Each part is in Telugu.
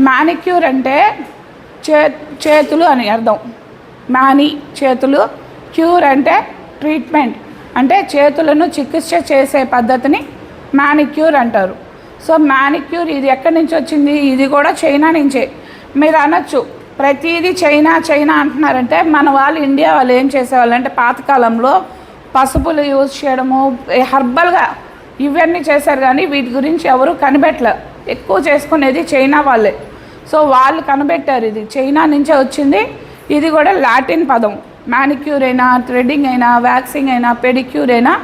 మానిక్యూర్ అంటే చే చేతులు అని అర్థం. మ్యాని చేతులు. క్యూర్ అంటే ట్రీట్మెంట్. అంటే చేతులను చికిత్స చేసే పద్ధతిని మానిక్యూర్ అంటారు. సో మానిక్యూర్ ఇది ఎక్కడి నుంచి వచ్చింది? ఇది కూడా చైనా నుంచే. మీరు అనొచ్చు. ప్రతిదీ చైనా చైనా అంటున్నారంటే మన వాళ్ళు ఇండియా వాళ్ళు ఏం చేసేవాళ్ళు అంటే పాతకాలంలో పసుపులు యూజ్ చేయడము హర్బల్గా ఇవన్నీ చేశారు కానీ వీటి గురించి ఎవరు కనిపెట్టలేదు ఎక్కువ చేసుకునేది చైనా వాళ్ళే. సో వాళ్ళు కనిపెట్టారు ఇది. చైనా నుంచే వచ్చింది. ఇది కూడా లాటిన్ పదం. మ్యానిక్యూర్ అయినా థ్రెడ్డింగ్ అయినా వ్యాక్సింగ్ అయినా పెడిక్యూర్ అయినా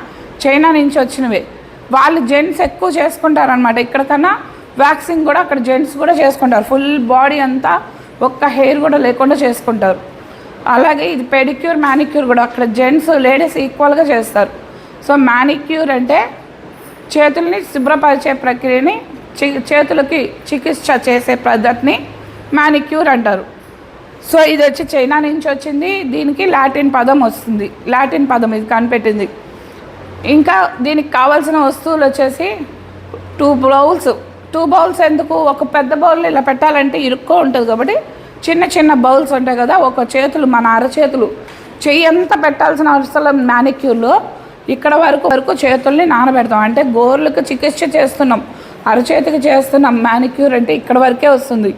చైనా నుంచి వచ్చినవే. వాళ్ళు జెంట్స్ ఎక్కువ చేసుకుంటారనమాట ఇక్కడ కన్నా వ్యాక్సింగ్ కూడా అక్కడ జెంట్స్ కూడా చేసుకుంటారు. ఫుల్ బాడీ అంతా ఒక్క హెయిర్ కూడా లేకుండా చేసుకుంటారు. అలాగే ఇది పెడిక్యూర్ మ్యానిక్యూర్ కూడా అక్కడ జెంట్స్ లేడీస్ ఈక్వల్గా చేస్తారు. సో మ్యానిక్యూర్ అంటే చేతుల్ని శుభ్రపరిచే ప్రక్రియని చేతులకి చికిత్స చేసే పద్ధతిని మ్యానిక్యూర్ అంటారు. సో ఇది వచ్చి చైనా నుంచి వచ్చింది. దీనికి లాటిన్ పదం వస్తుంది. లాటిన్ పదం ఇది కనిపెట్టింది. ఇంకా దీనికి కావాల్సిన వస్తువులు వచ్చేసి టూ బౌల్స్. టూ బౌల్స్ ఎందుకు? ఒక పెద్ద బౌల్ ఇలా పెట్టాలంటే ఇరుక్కో ఉంటుంది కాబట్టి చిన్న చిన్న బౌల్స్ ఉంటాయి కదా ఒక చేతులు మన అరచేతులు చెయ్యి ఎంత పెట్టాల్సిన అవసరం మ్యానిక్యూర్లో ఇక్కడ వరకు వరకు చేతుల్ని నానబెడతాం. అంటే గోర్లకు చికిత్స చేస్తున్నాం. అరచేతికి చేస్తున్న మ్యానిక్యూర్ అంటే ఇక్కడ వరకే వస్తుంది.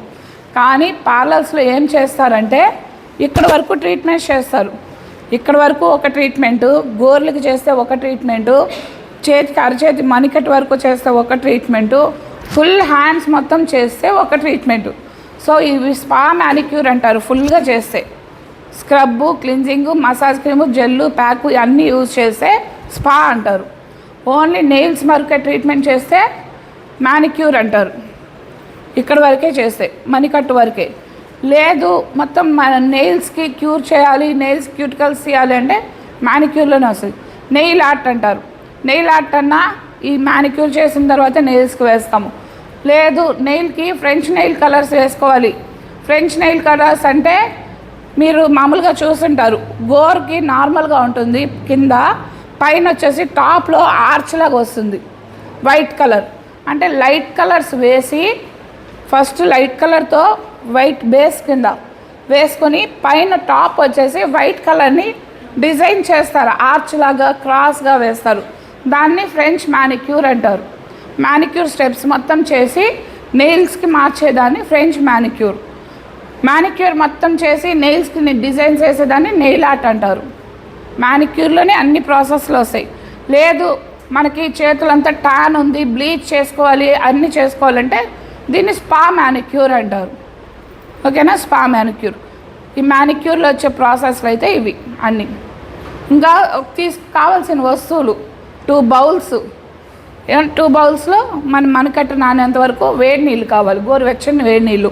కానీ పార్లర్స్లో ఏం చేస్తారంటే ఇక్కడ వరకు ట్రీట్మెంట్ చేస్తారు. ఇక్కడ వరకు ఒక ట్రీట్మెంటు గోర్లకి చేస్తే ఒక ట్రీట్మెంటు చేతికి అరచేతి మణికట్ వరకు చేస్తే ఒక ట్రీట్మెంటు ఫుల్ హ్యాండ్స్ మొత్తం చేస్తే ఒక ట్రీట్మెంటు సో ఇవి స్పా మ్యానిక్యూర్ అంటారు ఫుల్గా చేస్తే. Scrub cleansing massage cream gel pack అన్నీ యూజ్ చేస్తే స్పా అంటారు. ఓన్లీ నెయిల్స్ మరొక ట్రీట్మెంట్ చేస్తే మానిక్యూర్ అంటారు. ఇక్కడ వరకే చేస్తే మణికట్టు వరకే. లేదు మొత్తం మన నెయిల్స్కి క్యూర్ చేయాలి నెయిల్స్ క్యూటికల్స్ చేయాలి అంటే మానిక్యూర్లోనే వస్తుంది. నెయిల్ ఆర్ట్ అంటారు. నెయిల్ ఆర్ట్ అన్నా ఈ మానిక్యూర్ చేసిన తర్వాత నెయిల్స్కి వేస్తాము. లేదు నెయిల్కి ఫ్రెంచ్ నెయిల్ కలర్స్ వేసుకోవాలి. ఫ్రెంచ్ నెయిల్ కలర్స్ అంటే మీరు మామూలుగా చూసుంటారు గోర్కి నార్మల్గా ఉంటుంది కింద పైన వచ్చేసి టాప్లో ఆర్చ్ లాగా వస్తుంది. వైట్ కలర్ అంటే లైట్ కలర్స్ వేసి ఫస్ట్ లైట్ కలర్తో వైట్ బేస్ కింద వేసుకొని పైన టాప్ వచ్చేసి వైట్ కలర్ని డిజైన్ చేస్తారు. ఆర్చ్ లాగా క్రాస్గా వేస్తారు. దాన్ని ఫ్రెంచ్ మ్యానిక్యూర్ అంటారు. మ్యానిక్యూర్ స్టెప్స్ మొత్తం చేసి నెయిల్స్కి మార్చేదాన్ని ఫ్రెంచ్ మ్యానిక్యూర్ మ్యానిక్యూర్ మొత్తం చేసి నెయిల్స్కి డిజైన్ చేసేదాన్ని నెయిల్ ఆర్ట్ అంటారు. మ్యానిక్యూర్లోనే అన్ని ప్రాసెస్లు వస్తాయి. లేదు మనకి చేతులంతా టాన్ ఉంది బ్లీచ్ చేసుకోవాలి అన్నీ చేసుకోవాలంటే దీన్ని స్పా మ్యానిక్యూర్ అంటారు. ఓకేనా? స్పా మ్యానిక్యూర్ ఈ మ్యానిక్యూర్లో వచ్చే ప్రాసెస్లు అయితే ఇవి అన్నీ. ఇంకా తీసు కావాల్సిన వస్తువులు టూ బౌల్స్. టూ బౌల్స్లో మన మనకట్ట నానేంత వరకు వేడి నీళ్ళు కావాలి గోరువెచ్చని వేడి నీళ్ళు.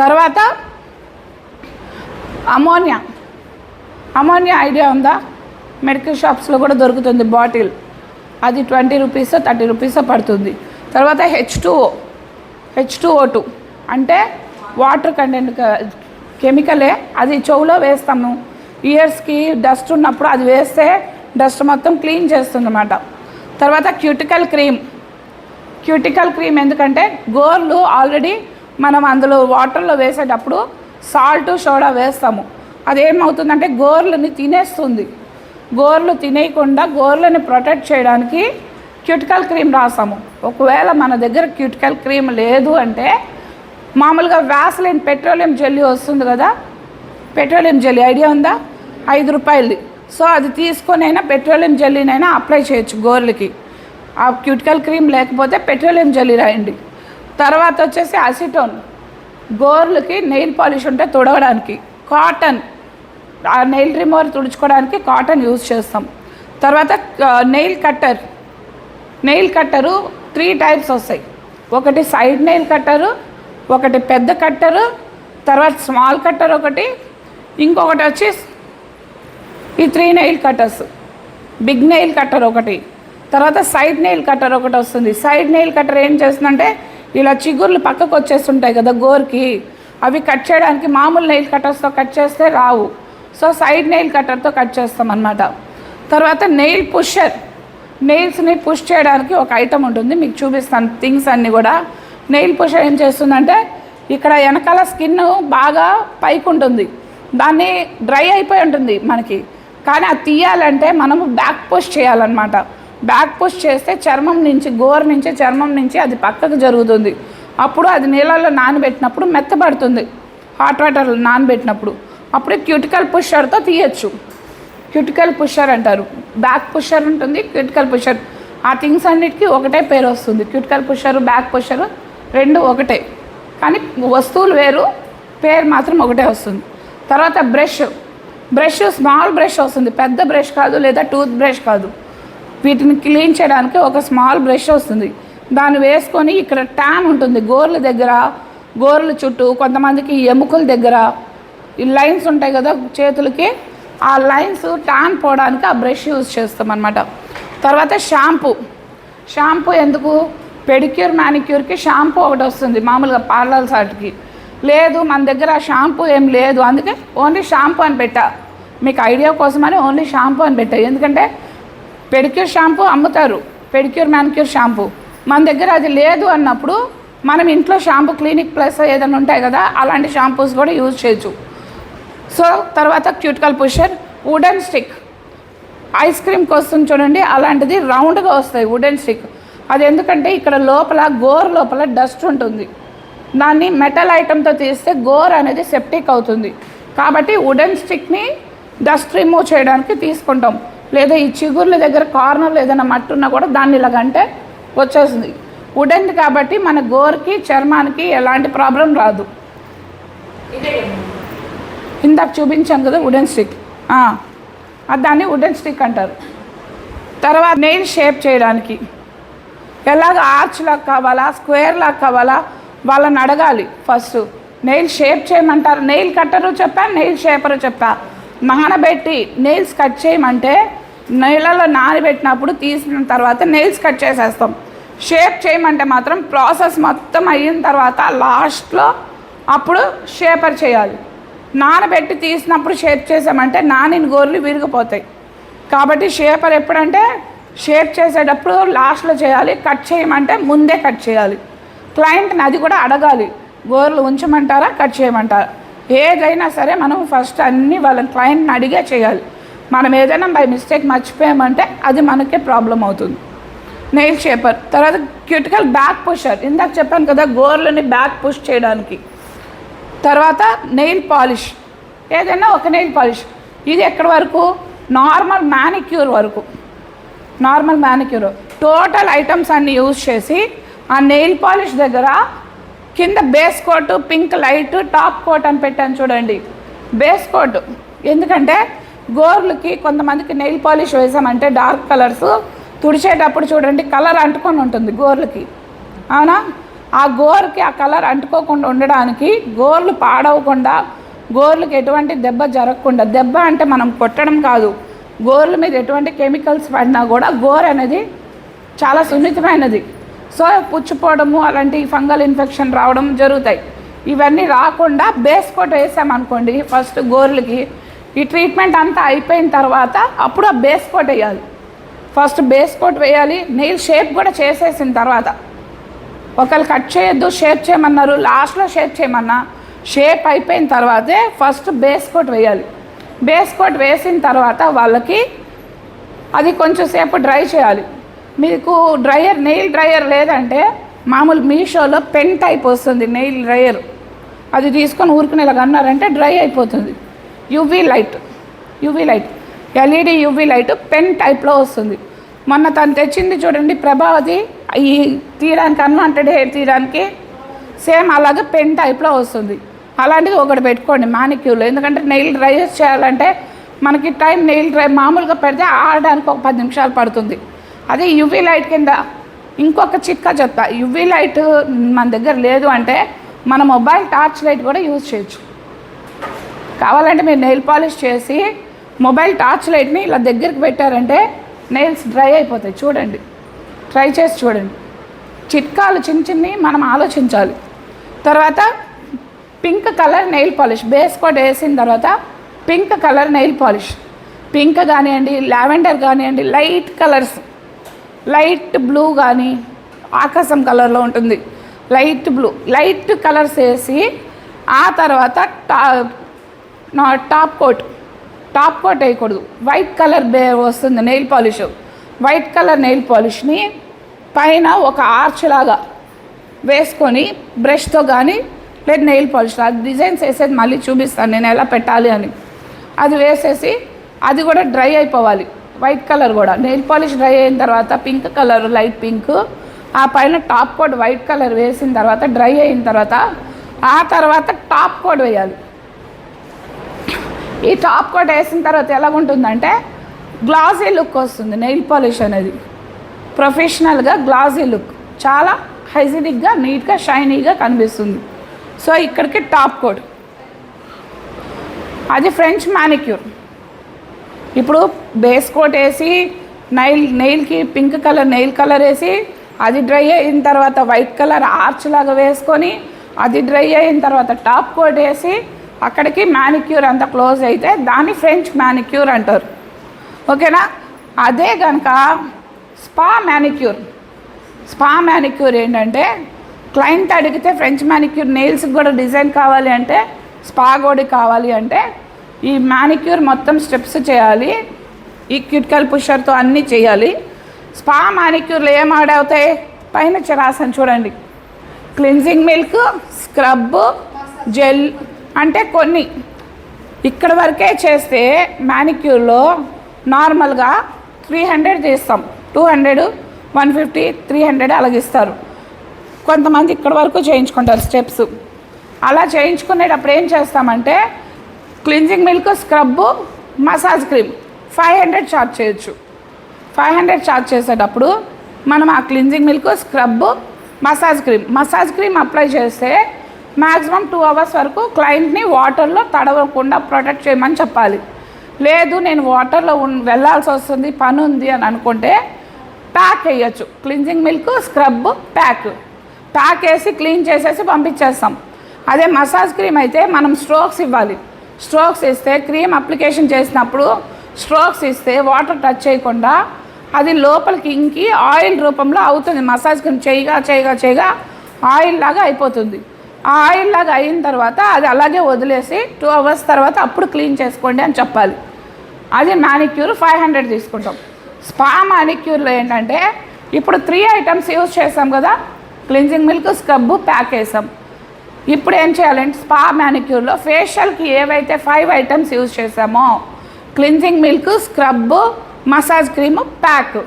తర్వాత అమోనియా. అమోనియా ఐడియా ఉందా? మెడికల్ షాప్స్లో కూడా దొరుకుతుంది బాటిల్. అది ట్వంటీ రూపీస్ థర్టీ రూపీస్ పడుతుంది. తర్వాత H two O H two O two. అంటే వాటర్ కంటెంట్ కెమికలే అది చెవులో వేస్తాము. ఇయర్స్కి డస్ట్ ఉన్నప్పుడు అది వేస్తే డస్ట్ మొత్తం క్లీన్ చేస్తుంది అన్నమాట తర్వాత క్యూటికల్ క్రీమ్. క్యూటికల్ క్రీమ్ ఎందుకంటే గోర్లు ఆల్రెడీ మనం అందులో వాటర్లో వేసేటప్పుడు సాల్ట్ సోడా వేస్తాము. అదేమవుతుందంటే గోర్లని తినేస్తుంది. గోర్లు తినేయకుండా గోర్లని ప్రొటెక్ట్ చేయడానికి క్యూటికల్ క్రీమ్ రాసాము. ఒకవేళ మన దగ్గర క్యూటికల్ క్రీమ్ లేదు అంటే మామూలుగా వ్యాసలిన్ పెట్రోలియం జెల్లీ వస్తుంది కదా పెట్రోలియం జెల్లీ ఐడియా ఉందా? ఐదు రూపాయలది. సో అది తీసుకొనైనా పెట్రోలియం జెల్లీనైనా అప్లై చేయొచ్చు గోర్లకి. ఆ క్యూటికల్ క్రీమ్ లేకపోతే పెట్రోలియం జెల్లీ రాయండి. తర్వాత వచ్చేసి అసిటోన్. గోర్లకి నెయిల్ పాలిష్ ఉంటే తుడవడానికి. కాటన్. ఆ నెయిల్ రిమూవర్ తుడుచుకోవడానికి కాటన్ యూజ్ చేస్తాం. తర్వాత nail cutter nail cutter three types వస్తాయి. ఒకటి సైడ్ నెయిల్ కట్టరు ఒకటి పెద్ద కట్టరు తర్వాత స్మాల్ కట్టర్ ఒకటి ఇంకొకటి వచ్చి ఈ three nail cutters big nail cutter ఒకటి. తర్వాత సైడ్ నెయిల్ కట్టర్ ఒకటి వస్తుంది. సైడ్ నెయిల్ కట్టర్ ఏం చేస్తుందంటే ఇలా చిగుర్లు పక్కకు వచ్చేస్తుంటాయి కదా గోర్కి అవి కట్ చేయడానికి మామూలు నెయిల్ కట్టర్స్తో కట్ చేస్తే రావు. సో సైడ్ నెయిల్ కట్టర్తో కట్ చేస్తాం అన్నమాట. తర్వాత నెయిల్ పుషర్ నెయిల్స్ని పుష్ చేయడానికి ఒక ఐటమ్ ఉంటుంది. మీకు చూపిస్తాను థింగ్స్ అన్నీ కూడా. నెయిల్ పుషర్ ఏం చేస్తుందంటే ఇక్కడ వెనకాల స్కిన్ బాగా పైకి ఉంటుంది. దాన్ని డ్రై అయిపోయి ఉంటుంది మనకి. కానీ అది తీయాలంటే మనము బ్యాక్ పుష్ చేయాలన్నమాట. బ్యాక్ పుష్ చేస్తే చర్మం నుంచి గోర్ నుంచి చర్మం నుంచి అది పక్కకు జరుగుతుంది. అప్పుడు అది నీళ్ళల్లో నానబెట్టినప్పుడు మెత్తబడుతుంది. హాట్ వాటర్లో నానబెట్టినప్పుడు. అప్పుడు క్యూటికల్ పుషర్తో తీయచ్చు. క్యూటికల్ పుషర్ అంటారు. బ్యాక్ పుషర్ ఉంటుంది క్యూటికల్ పుషర్. ఆ థింగ్స్ అన్నిటికీ ఒకటే పేరు వస్తుంది. క్యూటికల్ పుషర్ బ్యాక్ పుషరు రెండు ఒకటే. కానీ వస్తువులు వేరు పేరు మాత్రం ఒకటే వస్తుంది. తర్వాత బ్రష్. బ్రష్ స్మాల్ బ్రష్ వస్తుంది. పెద్ద బ్రష్ కాదు లేదా టూత్ బ్రష్ కాదు. వీటిని క్లీన్ చేయడానికి ఒక స్మాల్ బ్రష్ వస్తుంది. దాన్ని వేసుకొని ఇక్కడ ట్యాన్ ఉంటుంది. గోర్ల దగ్గర గోర్ల చుట్టూ కొంతమందికి ఎముకల దగ్గర ఈ లైన్స్ ఉంటాయి కదా చేతులకి ఆ లైన్స్ ట్యాన్ పోవడానికి ఆ బ్రష్ యూజ్ చేస్తాం అనమాట తర్వాత షాంపూ. షాంపూ ఎందుకు? పెడిక్యూర్ మ్యానిక్యూర్కి షాంపూ ఒకటి వస్తుంది మామూలుగా పార్లర్ సాటికి. లేదు మన దగ్గర షాంపూ ఏం లేదు. అందుకే ఓన్లీ షాంపూ అని పెట్టా. మీకు ఐడియా కోసమని ఓన్లీ షాంపూ అని పెట్టా. ఎందుకంటే పెడిక్యూర్ షాంపూ అమ్ముతారు. Pedicure manicure shampoo. మన దగ్గర అది లేదు అన్నప్పుడు మనం ఇంట్లో షాంపూ క్లినిక్ ప్లస్ ఏదైనా ఉంటాయి కదా అలాంటి షాంపూస్ కూడా యూజ్ చేయొచ్చు. సో తర్వాత cuticle pusher wooden stick ice cream కోసం చూడండి అలాంటిది రౌండ్గా వస్తాయి వుడెన్ స్టిక్ అది ఎందుకంటే ఇక్కడ లోపల గోర్ లోపల డస్ట్ ఉంటుంది. దాన్ని మెటల్ ఐటెంతో తీస్తే గోర్ అనేది సెప్టిక్ అవుతుంది. కాబట్టి వుడెన్ స్టిక్ని డస్ట్ రిమూవ్ చేయడానికి తీసుకుంటాం. లేదా ఈ చిగుర్ల దగ్గర కార్నర్లు ఏదైనా మట్టి ఉన్నా కూడా దాన్ని ఇలాగంటే వచ్చేస్తుంది. వుడెన్ కాబట్టి మన గోర్కి చర్మానికి ఎలాంటి ప్రాబ్లం రాదు. ఇందాక చూపించాను కదా వుడెన్ స్టిక్ దాన్ని వుడెన్ స్టిక్ అంటారు. తర్వాత నెయిల్ షేప్ చేయడానికి. ఎలాగ ఆర్చ్ లాగా కావాలా స్క్వేర్ లాగా కావాలా వాళ్ళని అడగాలి ఫస్ట్ నెయిల్ షేప్ చేయమంటారు. నెయిల్ కట్టరు చెప్పా నెయిల్ షేపరు చెప్పా. నానబెట్టి నెయిల్స్ కట్ చేయమంటే నెలలో నానబెట్టినప్పుడు తీసిన తర్వాత నెయిల్స్ కట్ చేసేస్తాం. షేప్ చేయమంటే మాత్రం ప్రాసెస్ మొత్తం అయిన తర్వాత లాస్ట్లో అప్పుడు షేపర్ చేయాలి. నానబెట్టి తీసినప్పుడు షేప్ చేసామంటే నానిన గోర్లు విరిగిపోతాయి. కాబట్టి షేపర్ ఎప్పుడంటే షేప్ చేసేటప్పుడు లాస్ట్లో చేయాలి కట్ చేయమంటే ముందే కట్ చేయాలి. క్లయింట్ని అది కూడా అడగాలి గోర్లు ఉంచమంటారా కట్ చేయమంటారా? ఏదైనా సరే మనం ఫస్ట్ అన్నీ వాళ్ళ క్లయింట్ని అడిగే చేయాలి. మనం ఏదైనా బై మిస్టేక్ మర్చిపోయామంటే అది మనకే ప్రాబ్లం అవుతుంది. నెయిల్ షేపర్ తర్వాత క్యూటికల్ బ్యాక్ పుషర్ ఇందాక చెప్పాను కదా గోర్లని బ్యాక్ పుష్ చేయడానికి. తర్వాత నెయిల్ పాలిష్ ఏదైనా ఒక నెయిల్ పాలిష్ ఇది ఎక్కడి వరకు? నార్మల్ మ్యానిక్యూర్ వరకు. నార్మల్ మ్యానిక్యూర్ టోటల్ ఐటమ్స్ అన్ని యూజ్ చేసి ఆ నెయిల్ పాలిష్ దగ్గర కింద base coat pink light top coat అని పెట్టాను చూడండి. బేస్ కోట్ ఎందుకంటే గోర్లకి కొంతమందికి నెయిల్ పాలిష్ వేసామంటే డార్క్ కలర్స్ తుడిచేటప్పుడు చూడండి కలర్ అంటుకొని ఉంటుంది గోర్లకి. అవునా? ఆ గోరుకి ఆ కలర్ అంటుకోకుండా ఉండడానికి గోర్లు పాడవకుండా గోర్లకు ఎటువంటి దెబ్బ జరగకుండా దెబ్బ అంటే మనం కొట్టడం కాదు. గోర్ల మీద ఎటువంటి కెమికల్స్ పడినా కూడా గోర్ అనేది చాలా సున్నితమైనది. సో పుచ్చిపోవడము అలాంటి ఫంగల్ ఇన్ఫెక్షన్ రావడం జరుగుతాయి. ఇవన్నీ రాకుండా బేస్ కోట్ వేసామనుకోండి ఫస్ట్ గోర్లకి ఈ ట్రీట్మెంట్ అంతా అయిపోయిన తర్వాత అప్పుడు ఆ బేస్ కోట్ వేయాలి. ఫస్ట్ బేస్ కోట్ వేయాలి నెయిల్ షేప్ కూడా చేసేసిన తర్వాత ఒకళ్ళు కట్ చేయొద్దు షేప్ చేయమన్నారు లాస్ట్లో షేప్ చేయమన్నా షేప్ అయిపోయిన తర్వాతే ఫస్ట్ బేస్ కోట్ వేయాలి. బేస్ కోట్ వేసిన తర్వాత వాళ్ళకి అది కొంచెం సేపు డ్రై చేయాలి. మీకు డ్రయర్ నెయిల్ డ్రయర్ లేదంటే మామూలు మీషోలో పెన్ టైప్ వస్తుంది నెయిల్ డ్రయర్. అది తీసుకొని ఊరుకునేలాగా అన్నారంటే డ్రై అయిపోతుంది. UV light UV light LED UV light pen టైప్లో వస్తుంది. మొన్న తను తెచ్చింది చూడండి ప్రభావతి ఈ తీయడానికి అన్వాంటెడ్ హెయిర్ తీయడానికి సేమ్ అలాగే పెన్ టైప్లో వస్తుంది. అలాంటిది ఒకటి పెట్టుకోండి మానిక్యూర్లో ఎందుకంటే నెయిల్ డ్రై చేయాలంటే మనకి టైం నెయిల్ డ్రై మామూలుగా పెడితే ఆడడానికి ఒక పది నిమిషాలు పడుతుంది. అదే యువీ లైట్ కింద ఇంకొక చిక్క చెత్త యువీ లైట్ మన దగ్గర లేదు అంటే మన మొబైల్ టార్చ్ లైట్ కూడా యూజ్ చేయొచ్చు. కావాలంటే మీరు నెయిల్ పాలిష్ చేసి మొబైల్ టార్చ్ లైట్ని ఇలా దగ్గరికి పెట్టారంటే నెయిల్స్ డ్రై అయిపోతాయి. చూడండి. ట్రై చేసి చూడండి. చిట్కాలు చిన్న చిన్నవి మనం ఆలోచించాలి. తర్వాత pink colour nail polish base coat వేసిన తర్వాత pink colour nail polish. Pink కానివ్వండి లావెండర్ కానివ్వండి లైట్ కలర్స్. లైట్ బ్లూ కానీ ఆకాశం కలర్లో ఉంటుంది. లైట్ బ్లూ లైట్ కలర్స్ వేసి ఆ తర్వాత టా నా టాప్ కోట్. టాప్ కోట్ వేయకూడదు. వైట్ కలర్ బే వస్తుంది nail polish. White colour nail పాలిష్ని పైన ఒక ఆర్చ్ లాగా వేసుకొని బ్రష్తో కానీ లేదు నెయిల్ పాలిష్ అది డిజైన్స్ వేసేది మళ్ళీ చూపిస్తాను నేను ఎలా పెట్టాలి అని. అది వేసేసి అది కూడా డ్రై అయిపోవాలి. వైట్ కలర్ కూడా. నెయిల్ పాలిష్ డ్రై అయిన తర్వాత పింక్ కలర్ లైట్ పింక్ ఆ పైన టాప్ కోడ్ వైట్ కలర్ వేసిన తర్వాత డ్రై అయిన తర్వాత ఆ తర్వాత టాప్ కోడ్ వేయాలి. ఈ టాప్ కోట్ వేసిన తర్వాత ఎలా ఉంటుందంటే గ్లాసీ లుక్ వస్తుంది నెయిల్ పాలిష్ అనేది. ప్రొఫెషనల్గా గ్లాజీ లుక్. చాలా హైజీనిక్గా నీట్గా షైనీగా కనిపిస్తుంది. సో ఇక్కడికి టాప్ కోట్. అది ఫ్రెంచ్ మ్యానిక్యూర్ ఇప్పుడు బేస్ కోట్ వేసి నైల్ నెయిల్కి పింక్ కలర్ నెయిల్ కలర్ వేసి అది డ్రై అయిన తర్వాత వైట్ కలర్ ఆర్చ్ లాగా వేసుకొని అది డ్రై అయిన తర్వాత టాప్ కోట్ వేసి అక్కడికి మ్యానిక్యూర్ అంత క్లోజ్ అయితే దాన్ని ఫ్రెంచ్ మ్యానిక్యూర్ అంటారు. ఓకేనా? అదే కనుక స్పా మ్యానిక్యూర్ స్పా మ్యానిక్యూర్ ఏంటంటే క్లయింట్ అడిగితే ఫ్రెంచ్ మ్యానిక్యూర్ నెయిల్స్కి కూడా డిజైన్ కావాలి అంటే స్పా గోడి కావాలి అంటే ఈ మ్యానిక్యూర్ మొత్తం స్టెప్స్ చేయాలి ఈ క్యూటికల్ పుషర్తో అన్నీ చేయాలి. స్పా మ్యానిక్యూర్లు ఏం యాడ్ అవుతాయి పైన రాసాను చూడండి. క్లిన్జింగ్ మిల్క్ స్క్రబ్ జెల్ అంటే కొన్ని. ఇక్కడ వరకే చేస్తే మ్యానిక్యూర్లో నార్మల్గా త్రీ హండ్రెడ్ చేస్తాం two hundred one fifty three hundred అలాగే ఇస్తారు కొంతమంది ఇక్కడ వరకు చేయించుకుంటారు స్టెప్స్. అలా చేయించుకునేటప్పుడు ఏం చేస్తామంటే cleansing milk scrub massage cream five hundred charge చేయొచ్చు. ఫైవ్ హండ్రెడ్ ఛార్జ్ చేసేటప్పుడు మనం ఆ cleansing milk scrub massage cream massage cream apply చేస్తే మ్యాక్సిమం టూ అవర్స్ వరకు క్లయింట్ని వాటర్లో తడవకుండా ప్రొటెక్ట్ చేయమని చెప్పాలి. లేదు నేను వాటర్లో ఉన్ వెళ్ళాల్సి వస్తుంది పని ఉంది అని అనుకుంటే ప్యాక్ వేయచ్చు. Cleansing milk scrub pack. Pack వేసి క్లీన్ చేసేసి పంపించేస్తాం. అదే మసాజ్ క్రీమ్ అయితే మనం స్ట్రోక్స్ ఇవ్వాలి. స్ట్రోక్స్ ఇస్తే క్రీమ్ అప్లికేషన్ చేసినప్పుడు స్ట్రోక్స్ ఇస్తే వాటర్ టచ్ చేయకుండా అది లోపలికి ఇంకి ఆయిల్ రూపంలో అవుతుంది. మసాజ్ క్రీమ్ చేయగా చేయగా చేయగా ఆయిల్ లాగా అయిపోతుంది. ఆ ఆయిల్ లాగా అయిన తర్వాత అది అలాగే వదిలేసి టూ అవర్స్ తర్వాత అప్పుడు క్లీన్ చేసుకోండి అని చెప్పాలి. అది మ్యానిక్యూర్ ఫైవ్ హండ్రెడ్ తీసుకుంటాం. స్పా మానిక్యూర్లో ఏంటంటే ఇప్పుడు త్రీ ఐటమ్స్ యూజ్ చేసాం కదా క్లిన్జింగ్ మిల్క్ స్క్రబ్ ప్యాక్ వేసాం ఇప్పుడు ఏం చేయాలంటే స్పా మ్యానిక్యూర్లో ఫేషియల్కి ఏవైతే ఫైవ్ ఐటమ్స్ యూజ్ చేసామో cleansing milk scrub massage cream pack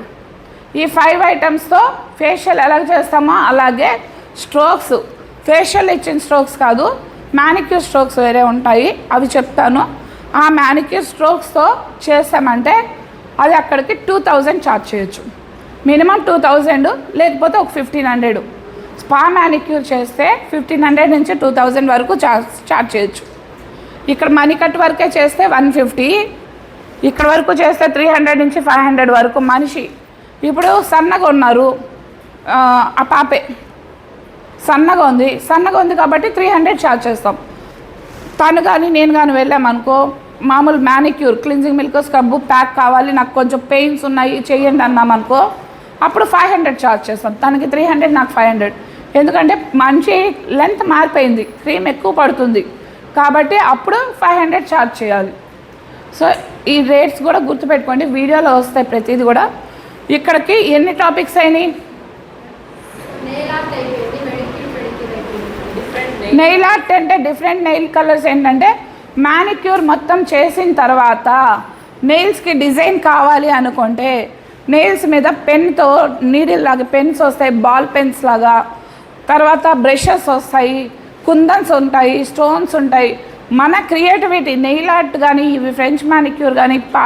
ఈ ఫైవ్ ఐటమ్స్తో ఫేషియల్ ఎలా చేస్తామో అలాగే స్ట్రోక్స్ ఫేషియల్ ఇచ్చిన స్ట్రోక్స్ కాదు మ్యానిక్యూర్ స్ట్రోక్స్ వేరే ఉంటాయి అవి చెప్తాను. ఆ మ్యానిక్యూర్ స్ట్రోక్స్తో చేసామంటే అది అక్కడికి టూ థౌజండ్ ఛార్జ్ చేయొచ్చు. మినిమం టూ థౌజండ్ లేకపోతే ఒక ఫిఫ్టీన్ హండ్రెడ్ స్పా మ్యానిక్యూర్ చేస్తే ఫిఫ్టీన్ హండ్రెడ్ నుంచి టూ థౌజండ్ వరకు ఛార్జ్ ఛార్జ్ చేయొచ్చు. ఇక్కడ మనీ కట్ వరకే చేస్తే వన్ ఫిఫ్టీ ఇక్కడ వరకు చేస్తే త్రీ హండ్రెడ్ నుంచి ఫైవ్ హండ్రెడ్ వరకు మనిషి. ఇప్పుడు సన్నగా ఉన్నారు. ఆ పాపే. సన్నగా ఉంది. సన్నగా ఉంది కాబట్టి త్రీ హండ్రెడ్ ఛార్జ్ చేస్తాం. తను కానీ నేను కానీ వెళ్ళామనుకో మామూలు manicure cleansing milk scrub pack కావాలి నాకు కొంచెం పెయిన్స్ ఉన్నాయి చెయ్యండి అన్నామనుకో అప్పుడు ఫైవ్ హండ్రెడ్ ఛార్జ్ చేస్తాం. తనకి త్రీ హండ్రెడ్ నాకు ఫైవ్ హండ్రెడ్. ఎందుకంటే మంచి లెంత్ మారిపోయింది క్రీమ్ ఎక్కువ పడుతుంది. కాబట్టి అప్పుడు ఫైవ్ హండ్రెడ్ ఛార్జ్ చేయాలి. సో ఈ రేట్స్ కూడా గుర్తుపెట్టుకోండి. వీడియోలో వస్తాయి ప్రతిదీ కూడా. ఇక్కడికి ఎన్ని టాపిక్స్ అయినాయి? నెయిల్ ఆర్ట్ అంటే డిఫరెంట్ నెయిల్ కలర్స్ ఏంటంటే మ్యానిక్యూర్ మొత్తం చేసిన తర్వాత నెయిల్స్కి డిజైన్ కావాలి అనుకుంటే నెయిల్స్ మీద పెన్తో నీడిల్ లాగా పెన్స్ వస్తాయి బాల్ పెన్స్ లాగా. తర్వాత బ్రషెస్ వస్తాయి కుందన్స్ ఉంటాయి స్టోన్స్ ఉంటాయి. మన క్రియేటివిటీ నెయిల్ ఆర్ట్ కానీ ఇవి ఫ్రెంచ్ మ్యానిక్యూర్ కానీ పా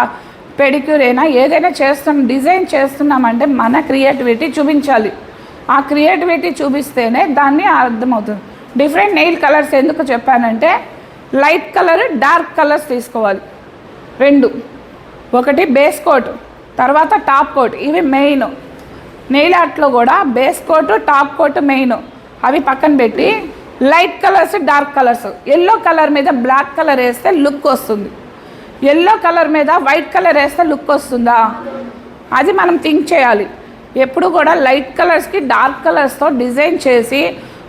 పెడిక్యూర్ అయినా ఏదైనా చేస్తున్నాం డిజైన్ చేస్తున్నామంటే మన క్రియేటివిటీ చూపించాలి. ఆ క్రియేటివిటీ చూపిస్తేనే దాన్ని అర్థమవుతుంది. డిఫరెంట్ నెయిల్ కలర్స్ ఎందుకు చెప్పానంటే లైట్ కలర్ డార్క్ కలర్స్ తీసుకోవాలి. రెండు. ఒకటి బేస్ కోట్ తర్వాత టాప్ కోట్ ఇవి మెయిన్. నెయిల్ ఆర్ట్లో కూడా base coat top coat main. అవి పక్కన పెట్టి light colours dark colours. Yellow colour మీద బ్లాక్ కలర్ వేస్తే లుక్ వస్తుంది. ఎల్లో కలర్ మీద వైట్ కలర్ వేస్తే లుక్ వస్తుందా? అది మనం థింక్ చేయాలి. ఎప్పుడు కూడా లైట్ కలర్స్కి డార్క్ కలర్స్తో డిజైన్ చేసి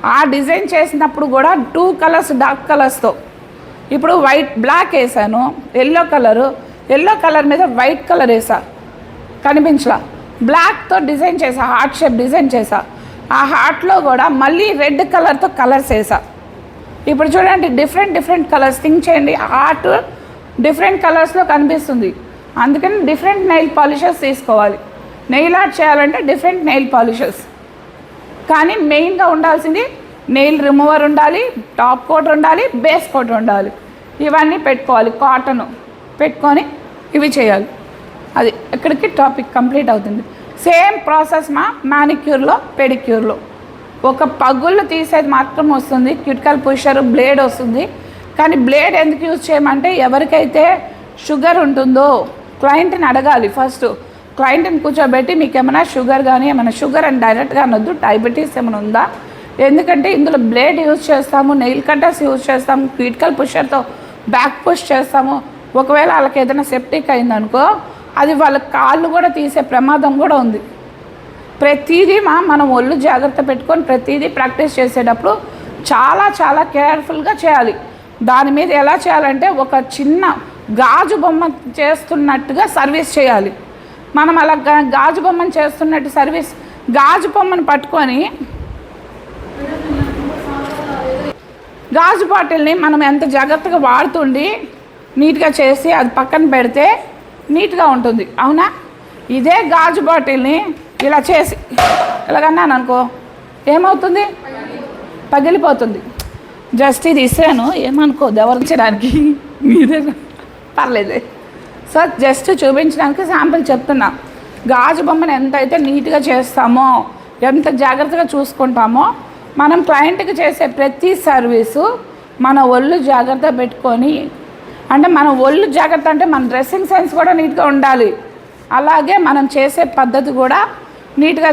ఆ డిజైన్ చేసినప్పుడు కూడా టూ కలర్స్ డార్క్ కలర్స్తో ఇప్పుడు వైట్ బ్లాక్ వేసాను. Yellow colour. ఎల్లో కలర్ మీద వైట్ కలర్ వేసా. కనిపించలా. బ్లాక్తో డిజైన్ చేసా హార్ట్ షేప్ డిజైన్ చేసా. ఆ హార్ట్లో కూడా మళ్ళీ రెడ్ కలర్తో కలర్స్ వేసా. ఇప్పుడు చూడండి డిఫరెంట్ డిఫరెంట్ కలర్స్. థింక్ చేయండి హార్ట్ డిఫరెంట్ కలర్స్లో కనిపిస్తుంది. అందుకని డిఫరెంట్ నెయిల్ పాలిషెస్ తీసుకోవాలి. నెయిల్ ఆర్ట్ చేయాలంటే డిఫరెంట్ నెయిల్ పాలిషెస్. కానీ మెయిన్గా ఉండాల్సింది నెయిల్ రిమూవర్ ఉండాలి టాప్ కోట్ ఉండాలి బేస్ కోట్ ఉండాలి. ఇవన్నీ పెట్టుకోవాలి కాటన్ పెట్టుకొని ఇవి చేయాలి. అది ఇక్కడికి టాపిక్ కంప్లీట్ అవుతుంది. సేమ్ ప్రాసెస్ మా మ్యానిక్యూర్లో పెడిక్యూర్లో ఒక పగుళ్ళు తీసేది మాత్రం వస్తుంది క్యూటికల్ పుషర్ బ్లేడ్ వస్తుంది. కానీ బ్లేడ్ ఎందుకు యూజ్ చేయమంటే ఎవరికైతే షుగర్ ఉంటుందో క్లయింట్ని అడగాలి ఫస్ట్ క్లయింట్ని కూర్చోబెట్టి మీకు ఏమైనా షుగర్ కానీ ఏమైనా షుగర్ అని డైరెక్ట్గా అనొద్దు డయాబెటీస్ ఏమైనా ఉందా? ఎందుకంటే ఇందులో బ్లేడ్ యూజ్ చేస్తాము నెయిల్ కటర్స్ యూజ్ చేస్తాము క్విటికల్ పుషర్తో బ్యాక్ పుష్ చేస్తాము. ఒకవేళ వాళ్ళకి ఏదైనా సెప్టిక్ అయిందనుకో అది వాళ్ళ కాళ్ళు కూడా తీసే ప్రమాదం కూడా ఉంది. ప్రతిదీ మా మనం ఒళ్ళు జాగ్రత్త పెట్టుకొని ప్రతిదీ ప్రాక్టీస్ చేసేటప్పుడు చాలా చాలా కేర్ఫుల్గా చేయాలి. దాని మీద ఎలా చేయాలంటే ఒక చిన్న గాజు బొమ్మ చేస్తున్నట్టుగా సర్వీస్ చేయాలి. మనం అలా గాజు బొమ్మను చేస్తున్నట్టు సర్వీస్ గాజు బొమ్మను పట్టుకొని గాజు బాటిల్ని మనం ఎంత జాగ్రత్తగా వాడుతుండి నీట్గా చేసి అది పక్కన పెడితే నీట్గా ఉంటుంది. అవునా? ఇదే గాజు బాటిల్ని ఇలా చేసి ఇలాగన్నాను అనుకో? ఏమవుతుంది? పగిలిపోతుంది. జస్ట్ ఇది ఇస్తాను. ఏమనుకో? దవరించడానికి మీరే పర్లేదు. సో జస్ట్ చూపించడానికి శాంపిల్ చెప్తున్నా. గాజు బొమ్మను అయితే నీట్గా చేస్తామో ఎంత జాగ్రత్తగా చూసుకుంటామో మనం క్లయింట్కి చేసే ప్రతి సర్వీసు మన ఒళ్ళు జాగ్రత్త పెట్టుకొని అంటే మన ఒళ్ళు జాగ్రత్త అంటే మన డ్రెస్సింగ్ సెన్స్ కూడా నీట్గా ఉండాలి. అలాగే మనం చేసే పద్ధతి కూడా నీట్గా